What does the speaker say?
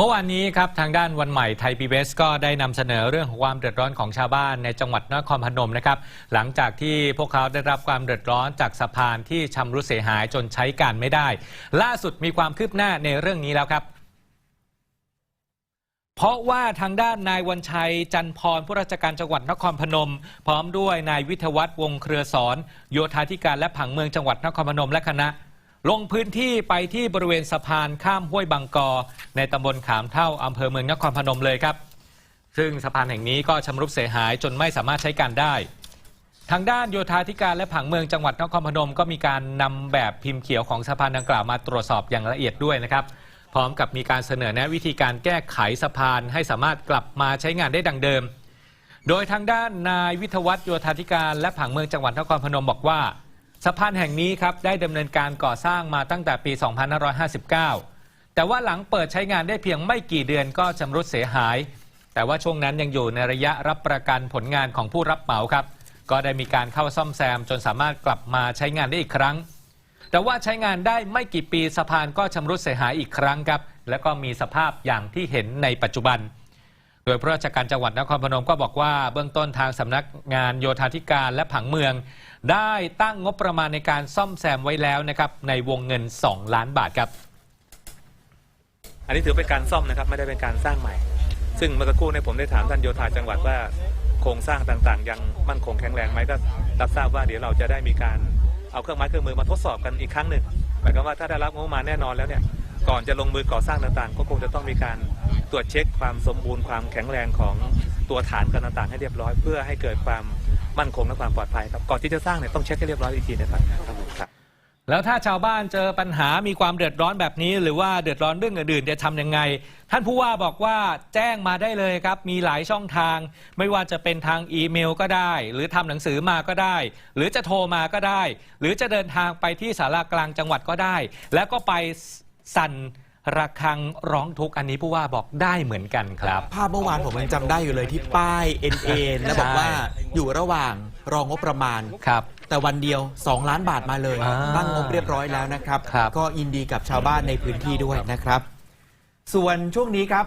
เมื่อวานนี้ครับทางด้านวันใหม่ไทยพีบีก็ได้นำเสนอเรื่องของความเดือดร้อนของชาวบ้านในจังหวัดนครพนมนะครับหลังจากที่พวกเขาได้รับความเดือดร้อนจากสะพานที่ชำรุดเสียหายจนใช้การไม่ได้ ล่าสุดมีความคืบหน้าในเรื่องนี้แล้วครับ เพราะว่าทางด้านนายวันชัยจันพรผู้ราชการจังหวัดนครพนม พร้อมด้วยนายวิทยวัฒน์วงเครือสอนโยธาธิการและผังเมืองจังหวัดนครพนมและคณะ ลงพื้นที่ไปที่บริเวณสะพานข้ามห้วยบางกอ ในตำบลขามเท่าอำเภอเมืองนครพนมเลยครับ ซึ่งสะพานแห่งนี้ก็ชำรุดเสียหายจนไม่สามารถใช้การได้ ทางด้านโยธาธิการและผังเมืองจังหวัดนครพนม ก็มีการนำแบบพิมพ์เขียวของสะพานดังกล่าวมาตรวจสอบอย่างละเอียดด้วยนะครับ พร้อมกับมีการเสนอแนะวิธีการแก้ไขสะพานให้สามารถกลับมาใช้งานได้ดังเดิม โดยทางด้านนายวิทวัฒโยธาธิการและผังเมืองจังหวัดนครพนมบอกว่า สะพานแห่งนี้ครับได้ดำเนินการก่อสร้างมาตั้งแต่ปี 2559 แต่ว่าหลังเปิดใช้งานได้เพียงไม่กี่เดือนก็ชำรุดเสียหาย แต่ว่าช่วงนั้นยังอยู่ในระยะรับประกันผลงานของผู้รับเหมาครับ ก็ได้มีการเข้าซ่อมแซมจนสามารถกลับมาใช้งานได้อีกครั้ง แต่ว่าใช้งานได้ไม่กี่ปีสะพานก็ชำรุดเสียหายอีกครั้งครับ และก็มีสภาพอย่างที่เห็นในปัจจุบัน ดยผู้ราชการจังหวัดนครพนมก็บอกว่าเบื้องต้นทางสำนักงานโยธาธิการและผังเมือง ได้ตั้งงบประมาณในการซ่อมแซมไว้แล้วนะครับในวงเงิน 2 ล้านบาทครับ อันนี้ถือเป็นการซ่อมนะครับไม่ได้เป็นการสร้างใหม่ ซึ่งเมื่อสักครู่เนี่ยผมได้ถามท่านโยธาจังหวัดว่าโครงสร้างต่างๆ ยังมั่นคงแข็งแรงไหมก็รับทราบว่าเดี๋ยวเราจะได้มีการเอาเครื่องไม้เครื่องมือมาทดสอบกันอีกครั้งหนึ่งหมายความว่าถ้าได้รับงบมาแน่นอนแล้วเนี่ย ก่อนจะลงมือก่อสร้างต่างๆ ก็คงจะต้องมีการตรวจเช็คความสมบูรณ์ความแข็งแรงของตัวฐานกันต่างๆ ให้เรียบร้อย เพื่อให้เกิดความมั่นคงและความปลอดภัยครับก่อนที่จะสร้างเนี่ยต้องเช็คให้เรียบร้อยอีกทีนะครับครับผมครับแล้วถ้าชาวบ้านเจอปัญหามีความเดือดร้อนแบบนี้ หรือว่าเดือดร้อนเรื่องอื่นๆจะทำยังไง ท่านผู้ว่าบอกว่าแจ้งมาได้เลยครับ มีหลายช่องทาง ไม่ว่าจะเป็นทางอีเมลก็ได้ หรือทำหนังสือมาก็ได้ หรือจะโทรมาก็ได้ หรือจะเดินทางไปที่สารากลางจังหวัดก็ได้ แล้วก็ไป สั่นระฆังร้องทุกข์อันนี้ผู้ว่าบอกได้เหมือนกันครับ ภาพเมื่อวานผมยังจำได้อยู่เลยที่ป้าย NA แล้วบอกว่าอยู่ระหว่างรองงบประมาณ ครับ แต่วันเดียว 2 ล้านบาทมาเลย อ่าตั้งงบเรียบร้อยแล้วนะครับ ครับ ก็ยินดีกับชาวบ้านในพื้นที่ด้วยนะครับ ส่วนช่วงนี้ครับ